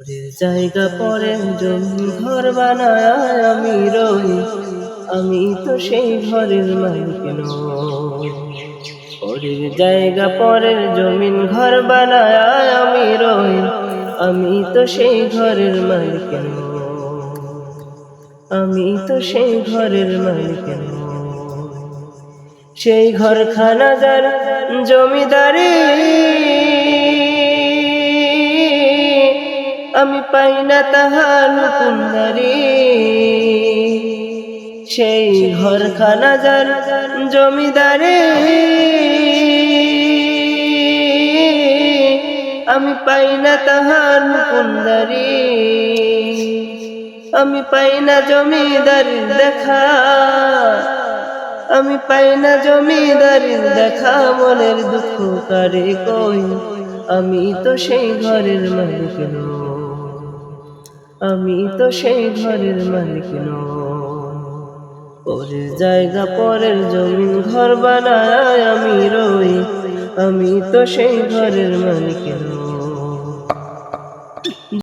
পরের জায়গা পরের জমি ঘর বানায়, আমি রই, আমি তো সেই ঘরের মালিক নই। জায়গা পরের জমিন ঘর বানায়, আমি রই, আমি তো সেই ঘরের মালিক আমি তো সেই ঘরের মালিক সেই ঘরখানা যার জমিদারি আমি পাই না তাহার হুকুমদারি সেই ঘরখানা যার জমিদারে। আমি পাই না তাহার হুকুমদারি আমি পাই না জমিদারির দেখা। আমি পাই না জমিদারির দেখা। মনের দুঃখ কারে কই আমি তো সেই ঘরের মালিক আমি তো সেই ঘরের মালিক পরের জায়গা পরের জমিন ঘর বানায় আমি রই। আমি তো সেই ঘরের মালিক নই।